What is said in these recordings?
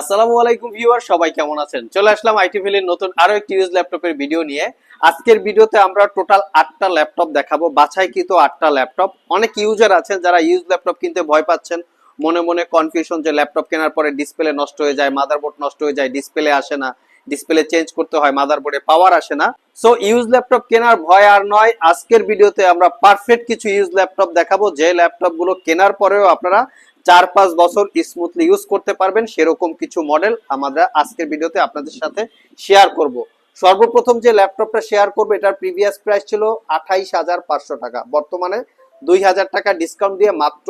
আসসালামু আলাইকুম ভিউয়ার, সবাই কেমন আছেন? চলে আসলাম আইটি ভ্যালির নতুন আরও একটি ইউজ ল্যাপটপের ভিডিও নিয়ে। আজকের ভিডিওতে আমরা টোটাল আটটা ল্যাপটপ দেখাবো, বাছাইকৃত আটটা ল্যাপটপ অনেক ইউজার আছেন যারা ইউজ ল্যাপটপ কিনতে ভয় পাচ্ছেন। মনে মনে কনফিউশন যে ল্যাপটপ কেনার পরে ডিসপ্লে নষ্ট হয়ে যায় মাদারবোর্ড নষ্ট হয়ে যায় ডিসপ্লে আসে না ডিসপ্লে চেঞ্জ করতে হয় মাদারবোর্ডে পাওয়ার আসে না। সো ইউজ ল্যাপটপ কেনার ভয় আর নয়, আজকের ভিডিওতে আমরা পারফেক্ট কিছু ইউজ ল্যাপটপ দেখাবো। যে ল্যাপটপগুলো কেনার পরেও আপনারা চার পাঁচ বছর স্মুথলি ইউজ করতে পারবেন, সেরকম কিছু মডেল আমরা আজকের ভিডিওতে আপনাদের সাথে শেয়ার করব। সর্বপ্রথম যে ল্যাপটপটা শেয়ার করব, এটার প্রিভিয়াস প্রাইস ছিল আঠাইশ হাজার পাঁচশো টাকা। বর্তমানে দুই হাজার টাকা ডিসকাউন্ট দিয়ে মাত্র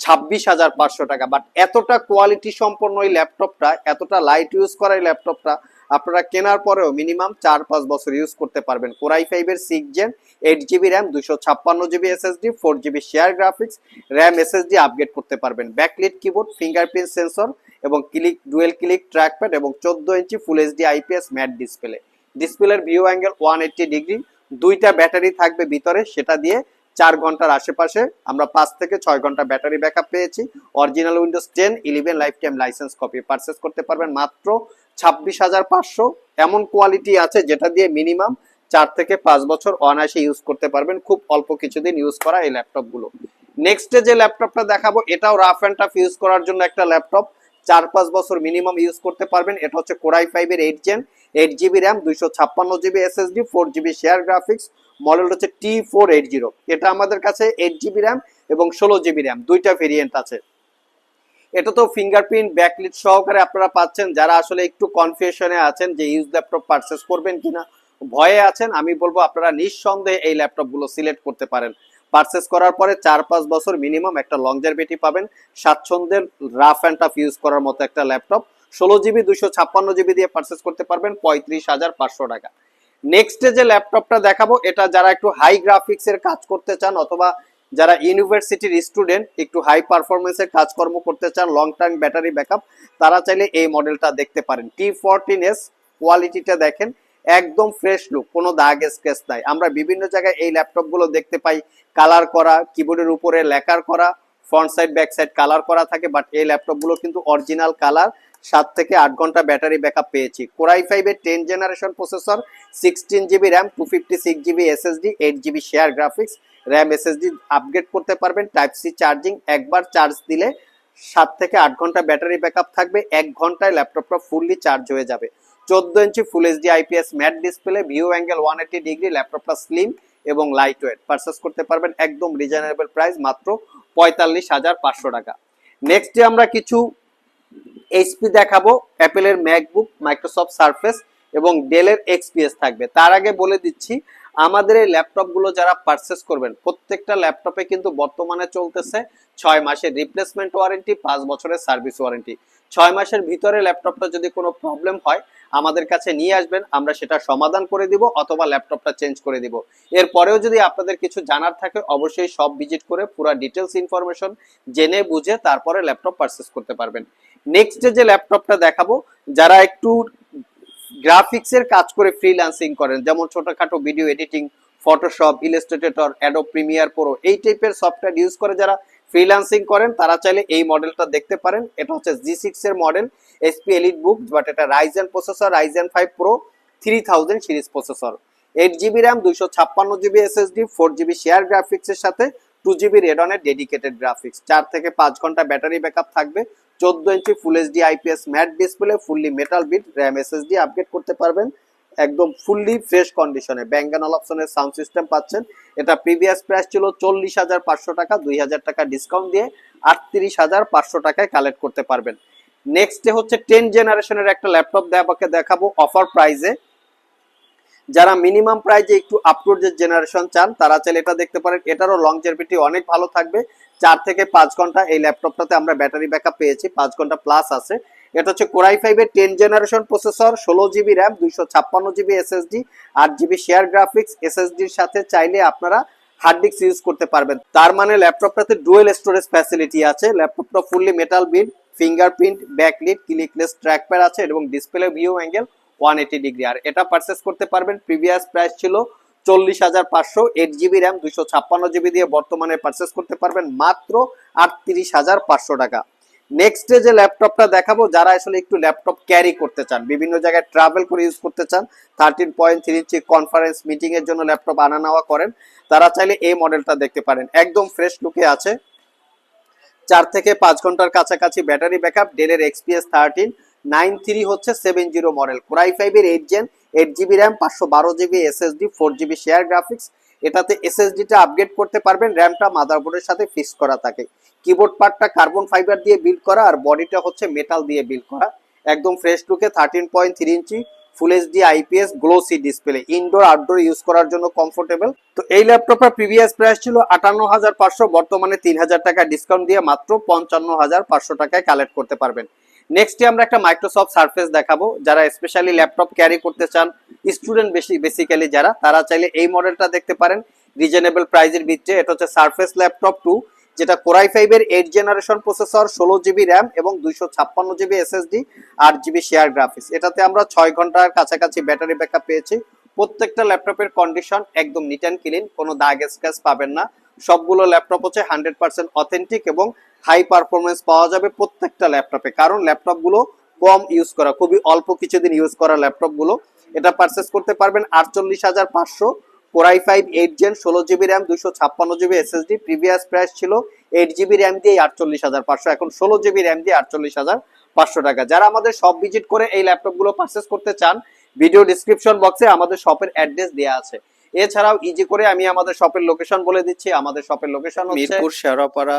ছাব্বিশ হাজার পাঁচশো টাকা। বাট এতটা কোয়ালিটি সম্পন্ন এই ল্যাপটপটা এতটা লাইট ইউজ করা এই ল্যাপটপটা আপনারা কেনার পরেও মিনিমাম চার পাঁচ বছর ইউজ করতে পারবেন। কোরাই ফাইভের six gen eight GB RAM দুশো ছাপ্পান্ন GB SSD four GB share graphics RAM SSD upgrade করতে পারবেন। ব্যাকলিট কিবোর্ড ফিঙ্গারপ্রিন্ট সেন্সর এবং ক্লিক ডুয়েল ক্লিক ট্র্যাকপ্যাড এবং চোদ্দ inch full HD IPS matte display ডিসপ্লের view angle one eighty degree দুইটা battery থাকবে ভিতরে, সেটা দিয়ে চার ঘণ্টার আশেপাশে আমরা পাঁচ থেকে ছয় ঘণ্টা ব্যাটারি ব্যাকআপ পেয়েছি। Original Windows ten eleven lifetime licence copy purchase করতে পারবেন। মাত্র ছাব্বিশ হাজার পাঁচশো এমন কোয়ালিটি আছে যেটা দিয়ে মিনিমাম চার থেকে পাঁচ বছর অনায়াসে ইউজ করতে পারবেন। খুব অল্প কিছুদিন ইউজ করা এই ল্যাপটপগুলো নেক্সটে যে ল্যাপটপটা দেখাবো, এটাও রাফ অ্যান্ড টাফ ইউজ করার জন্য একটা ল্যাপটপ চার পাঁচ বছর মিনিমাম ইউজ করতে পারবেন। এটা হচ্ছে কোরাই ফাইভের eight gen eight GB RAM দুইশো ছাপ্পান্ন GB SSD four GB share graphics model হচ্ছে টি ফোর এইট জিরো এটা আমাদের কাছে এইট জিবি র্যাম এবং ষোলো জিবি র্যাম দুইটা ভেরিয়েন্ট আছে। এটা তো ফিঙ্গারপ্রিন্ট ব্যাকলিট সহকারে আপনারা পাচ্ছেন। যারা আসলে একটু কনফিউশনে আছেন যে ইউজ ল্যাপটপ পারচেস করবেন কিনা, ভয়ে আছেন, আমি বলব আপনারা নিঃসন্দেহে এই ল্যাপটপগুলো সিলেক্ট করতে পারেন। পারচেস করার পরে চার পাঁচ বছর মিনিমাম একটা লংজারভিটি পাবেন। স্বাচ্ছন্দ্যের রাফ অ্যান্ড টাফ ইউজ করার মতো একটা ল্যাপটপ ষোলো জিবি দুশো ছাপ্পান্ন জিবি দিয়ে পারচেস করতে পারবেন, পঁয়ত্রিশ হাজার পাঁচশো টাকা। নেক্সটে যে ল্যাপটপটা দেখাবো, এটা যারা একটু হাই গ্রাফিক্স এর কাজ করতে চান অথবা যারা ইউনিভার্সিটির স্টুডেন্ট একটু হাই পারফরমেন্সের কাজকর্ম করতে চান লং টার্ম ব্যাটারি ব্যাকআপ তারা চাইলে এই মডেলটা দেখতে পারেন। টি ফোরটিন এস কোয়ালিটিটা দেখেন, একদম ফ্রেশ লুক কোনো দাগ স্কেচ নাই। আমরা বিভিন্ন জায়গায় এই ল্যাপটপগুলো দেখতে পাই কালার করা কিবোর্ডের উপরে লেকার করা front side back side colour করা থাকে বাট এই ল্যাপটপগুলো কিন্তু অরিজিনাল কালার সাত থেকে আট ঘণ্টা ব্যাটারি ব্যাকআপ পেয়েছি। কোরাই ফাইভের ten generation processor sixteen GB RAM two fifty six GB SSD eight GB share graphics RAM SSD upgrade করতে পারবেন টাইপ সি চার্জিং একবার চার্জ দিলে সাত থেকে আট ঘণ্টা ব্যাটারি ব্যাকআপ থাকবে, এক ঘন্টায় ল্যাপটপটা ফুললি চার্জ হয়ে যাবে। চোদ্দ inch full HD IPS matte display view angle one eighty degree ল্যাপটপটা স্লিম এবং লাইট ওয়েট পারচেস করতে পারবেন একদম রিজনেবল প্রাইস মাত্র পঁয়তাল্লিশ হাজার পাঁচশো টাকা। নেক্সটে আমরা কিছু এইচপি দেখাবো অ্যাপেলের ম্যাকবুক মাইক্রোসফট সারফেস এবং ডেলের এক্সপিএস থাকবে। তার আগে বলে দিচ্ছি, আমাদের এই ল্যাপটপগুলো যারা পারচেস করবেন, প্রত্যেকটা ল্যাপটপে কিন্তু বর্তমানে চলতেছে ছয় মাসের রিপ্লেসমেন্ট ওয়ারেন্টি পাঁচ বছরের সার্ভিস ওয়ারেন্টি ছয় মাসের ভিতরে ল্যাপটপটা যদি কোনো প্রবলেম হয়, আমাদের কাছে নিয়ে আসবেন, আমরা সেটা সমাধান করে দিব অথবা ল্যাপটপটা চেঞ্জ করে দিব। এরপরেও যদি আপনাদের কিছু জানার থাকে, অবশ্যই সব ভিজিট করে পুরো ডিটেলস ইনফরমেশন জেনে বুঝে তারপরে ল্যাপটপ পারচেস করতে পারবেন। নেক্সট যে ল্যাপটপটা দেখাবো, যারা একটু গ্রাফিক্সের কাজ করে ফ্রিল্যান্সিং করেন, যেমন ছোটখাটো video editing Photoshop Illustrator Adobe Premiere Pro এই টাইপের সফটওয়্যার ইউজ করে যারা ফ্রিল্যান্সিং করেন, তারা চাইলে এই মডেলটা দেখতে পারেন। এটা হচ্ছে জি সিক্স এর model HP elite book but এটা Ryzen processor Ryzen five pro three thousand series processor eight GB RAM দুইশো ছাপ্পান্ন GB SSD four GB share গ্রাফিক্সের সাথে টু জিবি রেডনের ডেডিকেটেড গ্রাফিক্স চার থেকে পাঁচ ঘণ্টা ব্যাটারি ব্যাকআপ থাকবে। চোদ্দ inch full HD IPS matte display fully metal build RAM SSD upgrade করতে পারবেন। একদম ফুললি ফ্রেশ কন্ডিশনে ব্যাঙ্গানল অপশনের সাউন্ড সিস্টেম পাচ্ছেন। এটা প্রিভিয়াস প্রাইস ছিল চল্লিশ হাজার পাঁচশো টাকা, দুই হাজার টাকা ডিসকাউন্ট দিয়ে আটত্রিশ হাজার পাঁচশো টাকায় কালেক্ট করতে পারবেন। নেক্সট হচ্ছে টেন জেনারেশনের একটা ল্যাপটপ দেখাকে দেখাবো অফার প্রাইজে যারা মিনিমাম প্রাইজে একটু আপটুড যে জেনারেশন চান, তারা চাইলে এটা দেখতে পারেন। এটারও লংজেভিটি অনেক ভালো থাকবে। চার থেকে পাঁচ ঘণ্টা এই ল্যাপটপটাতে আমরা ব্যাটারি ব্যাকআপ পেয়েছি, পাঁচ ঘণ্টা প্লাস আছে। এটা হচ্ছে কোরাই ফাইভের টেন জেনারেশন প্রসেসর ষোলো জিবি র্যাম দুইশো ছাপ্পান্ন জিবি এসএসডি আট জিবি শেয়ার গ্রাফিক্স এসএসডির সাথে চাইলে আপনারা হার্ড ডিস্ক ইউজ করতে পারবেন। তার মানে ল্যাপটপটাতে ডুয়েল স্টোরেজ ফ্যাসিলিটি আছে। ল্যাপটপটা fully metal build fingerprint backlit clickless trackpad আছে এবং display view angle one eighty degree আর এটা পারচেস করতে পারবেন প্রিভিয়াস প্রাইস ছিল চল্লিশ হাজার পাঁচশো এইট জিবি র্যাম দুইশো ছাপ্পান্ন জিবি দিয়ে বর্তমানে পারচেস করতে পারবেন মাত্র আটত্রিশ হাজার পাঁচশো টাকা। নেক্সট যে ল্যাপটপটা দেখাবো, যারা আসলে একটু ল্যাপটপ ক্যারি করতে চান, বিভিন্ন জায়গায় ট্রাভেল করে ইউজ করতে চান thirteen point three inch conference মিটিংয়ের জন্য ল্যাপটপ আনা নেওয়া করেন, তারা চাইলে এই মডেলটা দেখতে পারেন। একদম ফ্রেশ লুকে আছে। চার থেকে পাঁচ ঘণ্টার কাছাকাছি ব্যাটারি ব্যাকআপ ডেলের এক্সপিএস থার্টিন নাইন থ্রি হচ্ছে seven zero model Core i five এর eight gen eight GB RAM পাঁচশো বারো GB SSD four GB share graphics এটাতে এসএসডিটা আপগ্রেড করতে পারবেন র্যামটা মাদারবোর্ডের সাথে ফিক্স করা থাকে। কিবোর্ড পার্টটা কার্বন ফাইবার দিয়ে বিল্ড করা আর বডিটা হচ্ছে মেটাল দিয়ে বিল্ড করা। একদম ফ্রেশ লুকে thirteen point three inch full HD IPS glossy display indoor outdoor use করার জন্য কমফোর্টেবল তো এই ল্যাপটপের প্রিভিয়াস প্রাইস ছিল আটান্ন হাজার পাঁচশো, বর্তমানে তিন হাজার টাকা ডিসকাউন্ট দিয়ে মাত্র পঞ্চান্ন হাজার পাঁচশো টাকায় কালেক্ট করতে পারবেন। নেক্সটে আমরা একটা মাইক্রোসফট সার্ফেস দেখাবো, যারা স্পেশালি ল্যাপটপ ক্যারি করতে চান স্টুডেন্ট বেশি বেসিক্যালি যারা, তারা চাইলে এই মডেলটা দেখতে পারেন। রিজনেবল প্রাইজের ভিতরে এটা হচ্ছে সার্ফেস ল্যাপটপ টু যেটা কোরাই ফাইভের এইট জেনারেশন প্রসেসর ষোলো জিবি র্যাম এবং দুইশো ছাপ্পান্ন জিবি এসএসডি আট জিবি শেয়ার গ্রাফিক্স এটাতে আমরা ছয় ঘণ্টার কাছাকাছি ব্যাটারি ব্যাকআপ পেয়েছি। প্রত্যেকটা ল্যাপটপের কন্ডিশন একদম নিট অ্যান্ড ক্লিন কোনো দাগ স্ক্র্যাচ পাবেন না। সবগুলো ল্যাপটপ হচ্ছে হান্ড্রেড পার্সেন্ট অথেন্টিক এবং হাই পারফরমেন্স পাওয়া যাবে প্রত্যেকটা ল্যাপটপে। কারণ ল্যাপটপগুলো কম ইউজ করা, খুবই অল্প কিছুদিন ইউজ করা ল্যাপটপগুলো। এটা পারচেস করতে পারবেন আটচল্লিশ হাজার পাঁচশো Core i five eight gen ষোলো জিবি র্যাম দুশো ছাপ্পান্ন জিবি এসএসডি প্রিভিয়াস প্রাইস ছিল এইট জিবি র্যাম দিয়ে আটচল্লিশ হাজার পাঁচশো, এখন ষোলো জিবি র্যাম দিয়ে আটচল্লিশ হাজার পাঁচশো টাকা। যারা আমাদের সব ভিজিট করে এই ল্যাপটপগুলো পারচেস করতে চান ভিডিও ডিসক্রিপশন বক্সে আমাদের শপের অ্যাড্রেস দেওয়া আছে। এছাড়াও ইজি করে আমি আমাদের শপের লোকেশন বলে দিচ্ছি। আমাদের শপের location Mirpur, Shewrapara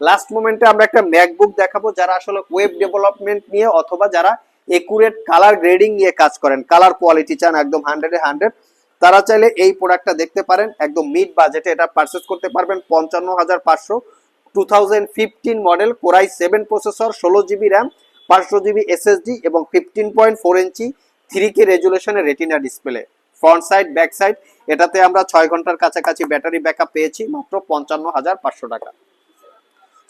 লাস্ট মোমেন্টে আমরা একটা ম্যাকবুক দেখাবো যারা আসলে ওয়েব ডেভেলপমেন্ট নিয়ে অথবা যারা একুরেট কালার গ্রেডিং নিয়ে কাজ করেন কালার কোয়ালিটি চান একদম হান্ড্রেডে হান্ড্রেড তারা চাইলে এই প্রোডাক্টটা দেখতে পারেন, একদম মিড বাজেটে এটা পারচেস করতে পারবেন পঞ্চান্ন হাজার পাঁচশো two thousand fifteen model Core i seven processor ষোলো জিবি র্যাম পাঁচশো জিবি এসএসডি এবং fifteen point four inch three K রেজুলেশনের Retina display front side back side এটাতে আমরা ছয় ঘণ্টার কাছাকাছি ব্যাটারি ব্যাকআপ পেয়েছি, মাত্র পঞ্চান্ন হাজার পাঁচশো টাকা।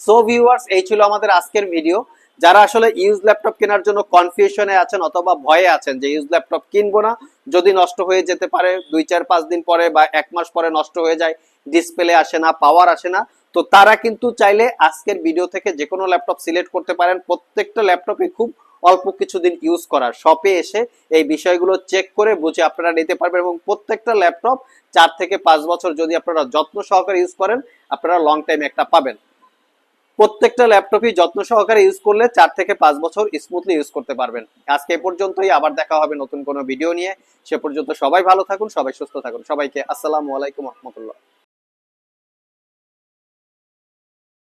সো ভিউয়ার্স এই ছিল আমাদের আজকের ভিডিও যারা আসলে ইউজ ল্যাপটপ কেনার জন্য কনফিউশনে আছেন অথবা ভয়ে আছেন যে ইউজ ল্যাপটপ কিনবো না, যদি নষ্ট হয়ে যেতে পারে, দুই, চার, পাঁচ দিন পরে বা এক মাস পরে নষ্ট হয়ে যায় ডিসপ্লে আসে না পাওয়ার আসে না, তো তারা কিন্তু চাইলে আজকের ভিডিও থেকে যে কোনো ল্যাপটপ সিলেক্ট করতে পারেন। প্রত্যেকটা ল্যাপটপে খুব অল্প কিছুদিন ইউজ করার। শপে এসে এই বিষয়গুলো চেক করে বুঝে আপনারা নিতে পারবেন এবং প্রত্যেকটা ল্যাপটপ চার থেকে পাঁচ বছর যদি আপনারা যত্ন সহকারে ইউজ করেন, আপনারা লং টাইম একটা পাবেন। প্রত্যেকটা ল্যাপটপই যত্ন সহকারে ইউজ করলে চার থেকে পাঁচ বছর স্মুথলি ইউজ করতে পারবেন। আজকে এ পর্যন্তই, আবার দেখা হবে নতুন কোনো ভিডিও নিয়ে। সে পর্যন্ত সবাই ভালো থাকুন, সবাই সুস্থ থাকুন। সবাইকে আসসালামু আলাইকুম রহমতুল্লাহ।